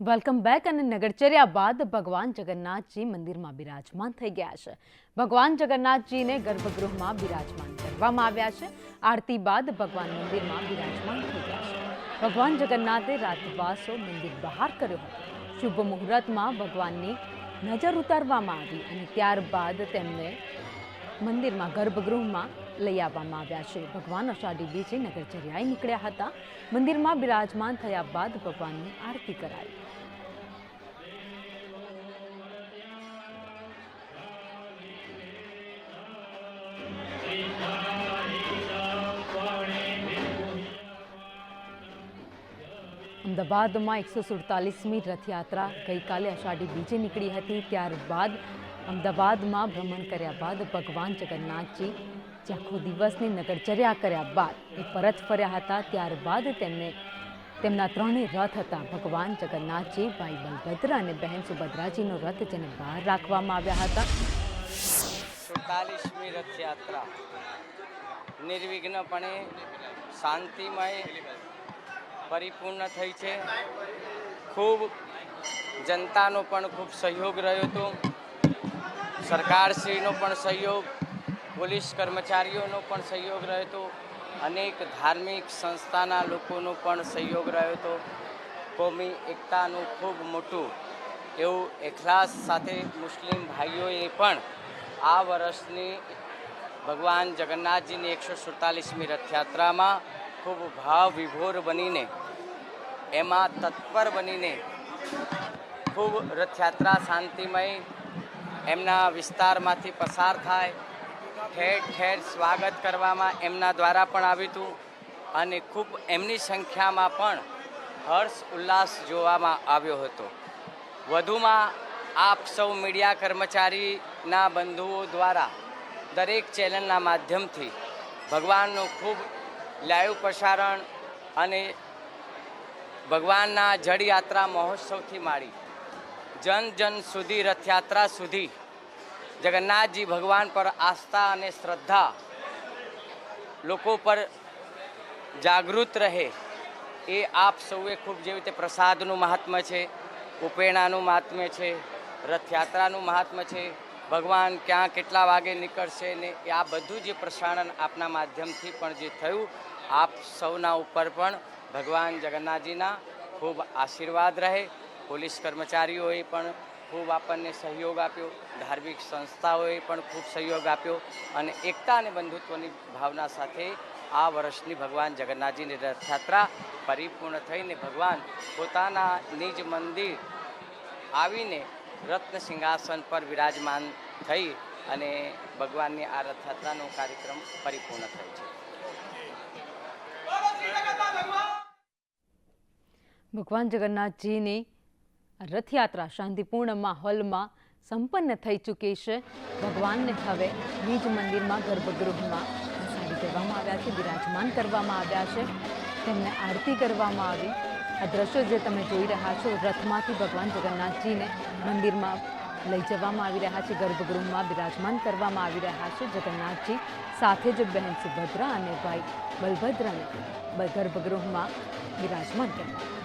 Welcome back અને નગરચર્યા બાદ ભગવાન જગન્નાથજી મંદિરમાં બિરાજમાન થઈ ગયા છે. ભગવાન જગન્નાથજીને ગર્ભગૃહમાં બિરાજમાન કરવામાં આવ્યા છે. આરતી બાદ ભગવાન મંદિરમાં બિરાજમાન થઈ ગયા છે. ભગવાન જગન્નાથે રાતવાસો મંદિર બહાર કર્યો હતો. શુભ મુહૂર્તમાં ભગવાનની નજર ઉતારવામાં આવી અને ત્યારબાદ તેમને મંદિરમાં ગર્ભગૃહમાં લઈ આવવામાં આવ્યા છે. ભગવાન અષાઢી બીજે નગરચર્યાએ નીકળ્યા હતા. મંદિરમાં બિરાજમાન થયા બાદ ભગવાનની આરતી કરાઈ. અમદાવાદમાં એકસો સુડતાલીસમી રથયાત્રા ગઈકાલે અષાઢી બીજે નીકળી હતી. ત્યારબાદ અમદાવાદમાં ભ્રમણ કર્યા બાદ ભગવાન જગન્નાથજી જે આખો દિવસની નગરચર્યા કર્યા બાદ એ પરત ફર્યા હતા, ત્યારબાદ તેમને તેમના ત્રણેય રથ હતા. ભગવાન જગન્નાથજી, ભાઈ બલભદ્ર અને બહેન સુભદ્રાજીનો રથ જેને બહાર રાખવામાં આવ્યા હતા. સુડતાલીસમી રથયાત્રા. નિર્વિઘ્નપણે, શાંતિમય, પરિપૂર્ણ થઈ છે. ખૂબ જનતાનો પણ ખૂબ સહયોગ રહ્યો હતો. સરકારશ્રીનો પણ સહયોગ, પોલીસ કર્મચારીઓનો પણ સહયોગ રહ્યો હતો. અનેક ધાર્મિક સંસ્થાના લોકોનો પણ સહયોગ રહ્યો હતો. કોમી એકતાનું ખૂબ મોટું એવું એખલાસ સાથે મુસ્લિમ ભાઈઓએ પણ આ વર્ષની ભગવાન જગન્નાથજીની એકસો સુડતાલીસમી રથયાત્રામાં ખૂબ ભાવ વિભોર બનીને, એમાં તત્પર બનીને ખૂબ રથયાત્રા શાંતિમય એમના વિસ્તારમાંથી પસાર થાય. ઠેર ઠેર સ્વાગત કરવામાં એમના દ્વારા પણ આવ્યું હતું. અને ખૂબ એમની સંખ્યામાં પણ હર્ષ ઉલ્લાસ જોવામાં આવ્યો હતો. વધુમાં આપ સૌ મીડિયા કર્મચારીના બંધુઓ દ્વારા દરેક ચેનલના માધ્યમથી ભગવાનનું ખૂબ લાઈવ પ્રસારણ અને ભગવાનના જળયાત્રા મહોત્સવથી માંડી જન જન સુધી રથયાત્રા સુધી જગન્નાથજી ભગવાન પર આસ્થા અને શ્રદ્ધા લોકો પર જાગૃત રહે એ આપ સૌએ ખૂબ જેવી રીતે પ્રસાદનું મહાત્મ્ય છે, ઉપેણાનું મહાત્મ્ય છે, રથયાત્રાનું મહાત્મ્ય છે, ભગવાન ક્યાં કેટલા વાગે નીકળશે ને આ બધું જે પ્રસારણ આપના માધ્યમથી પણ જે થયું, આપ સૌના ઉપર પણ ભગવાન જગન્નાથજીના ખૂબ આશીર્વાદ રહે. પોલીસ કર્મચારીઓએ પણ ખૂબ આપણને સહયોગ આપ્યો. ધાર્મિક સંસ્થાઓએ પણ ખૂબ સહયોગ આપ્યો અને એકતા અને બંધુત્વની ભાવના સાથે આ વર્ષની ભગવાન જગન્નાથજીની રથયાત્રા પરિપૂર્ણ થઈને ભગવાન પોતાના નિજ મંદિર આવીને રત્ન સિંહાસન પર વિરાજમાન થઈ અને ભગવાનની આ રથયાત્રાનો કાર્યક્રમ પરિપૂર્ણ થયો છે. ભગવાન જગન્નાથજીની રથયાત્રા શાંતિપૂર્ણ માહોલમાં સંપન્ન થઈ ચૂકી છે. ભગવાનને હવે નિજ મંદિરમાં ગર્ભગૃહમાં સારી કરવામાં આવ્યા છે, બિરાજમાન કરવામાં આવ્યા છે. તેમને આરતી કરવામાં આવી. આ દ્રશ્યો જે તમે જોઈ રહ્યા છો, રથમાંથી ભગવાન જગન્નાથજીને મંદિરમાં લઈ જવામાં આવી રહ્યા છે, ગર્ભગૃહમાં બિરાજમાન કરવામાં આવી રહ્યા છે. જગન્નાથજી સાથે જ બહેન સુભદ્રા અને ભાઈ બલભદ્રને ગર્ભગૃહમાં બિરાજમાન કર્યા